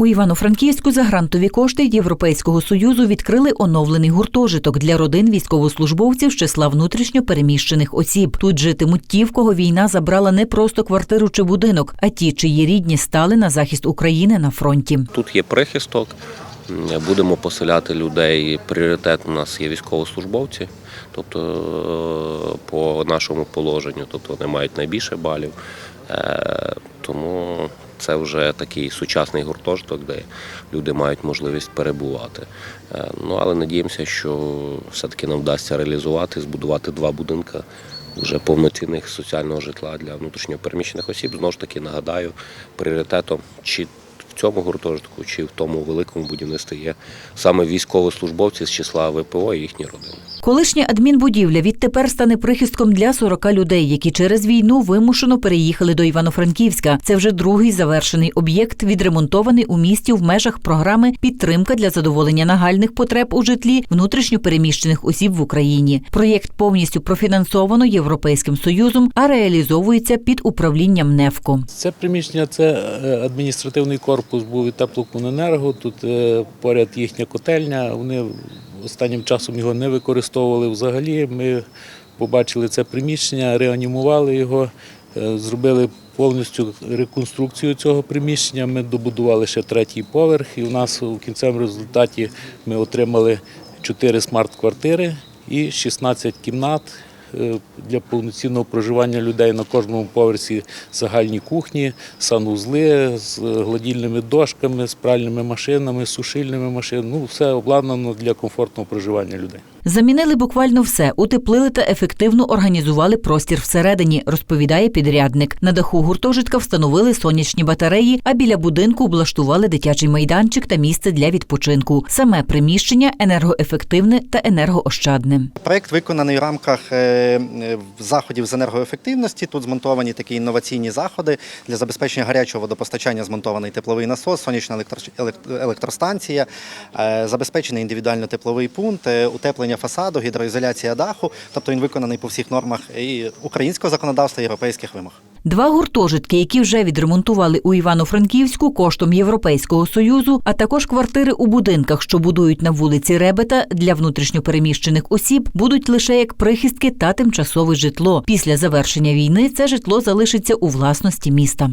У Івано-Франківську за грантові кошти Європейського союзу відкрили оновлений гуртожиток для родин військовослужбовців з числа внутрішньо переміщених осіб. Тут житимуть ті, в кого війна забрала не просто квартиру чи будинок, а ті, чиї рідні стали на захист України на фронті. Тут є прихисток. Будемо поселяти людей. Пріоритет у нас є військовослужбовці, тобто е, по нашому положенню, тобто вони мають найбільше балів. Е, Тому це вже такий сучасний гуртожиток, де люди мають можливість перебувати. Е, Ну але надіємося, що все-таки нам вдасться реалізувати, збудувати два будинки вже повноцінних соціального житла для внутрішньопереміщених осіб. Знову ж таки нагадаю, пріоритетом чи цьому гуртожитку, чи в тому великому будівництві є саме військовослужбовці з числа ВПО і їхні родини. Колишня адмінбудівля відтепер стане прихистком для 40 людей, які через війну вимушено переїхали до Івано-Франківська. Це вже другий завершений об'єкт, відремонтований у місті в межах програми Підтримка для задоволення нагальних потреб у житлі внутрішньопереміщених осіб в Україні. Проєкт повністю профінансовано Європейським союзом, а реалізовується під управлінням НЕФКО. Це приміщення, це е, адміністративний корпус був теплокомуненерго. Тут е, поряд їхня котельня. Вони останнім часом його не використовували взагалі. Ми побачили це приміщення, реанімували його, е, зробили повністю реконструкцію цього приміщення. Ми добудували ще третій поверх, і у нас у кінцевому результаті ми отримали 4 смарт-квартири і 16 кімнат для повноцінного проживання людей на кожному поверсі загальні кухні, санузли з гладільними дошками, з пральними машинами, сушильними машинами. Ну, все обладнано для комфортного проживання людей. Замінили буквально все, утеплили та ефективно організували простір всередині, розповідає підрядник. На даху гуртожитка встановили сонячні батареї, а біля будинку облаштували дитячий майданчик та місце для відпочинку. Саме приміщення енергоефективне та енергоощадне. Проект виконаний в рамках е, е, заходів з енергоефективності. Тут змонтовані такі інноваційні заходи для забезпечення гарячого водопостачання. Змонтований тепловий насос, сонячна електро- електростанція, е, забезпечений індивідуально тепловий пункт, е, утеплення фасаду, гідроізоляція даху. Тобто він виконаний по всіх нормах і українського законодавства, і європейських вимог. Два гуртожитки, які вже відремонтували у Івано-Франківську коштом Європейського союзу, а також квартири у будинках, що будують на вулиці Ребета для внутрішньопереміщених осіб, будуть лише як прихистки та тимчасове житло. Після завершення війни це житло залишиться у власності міста.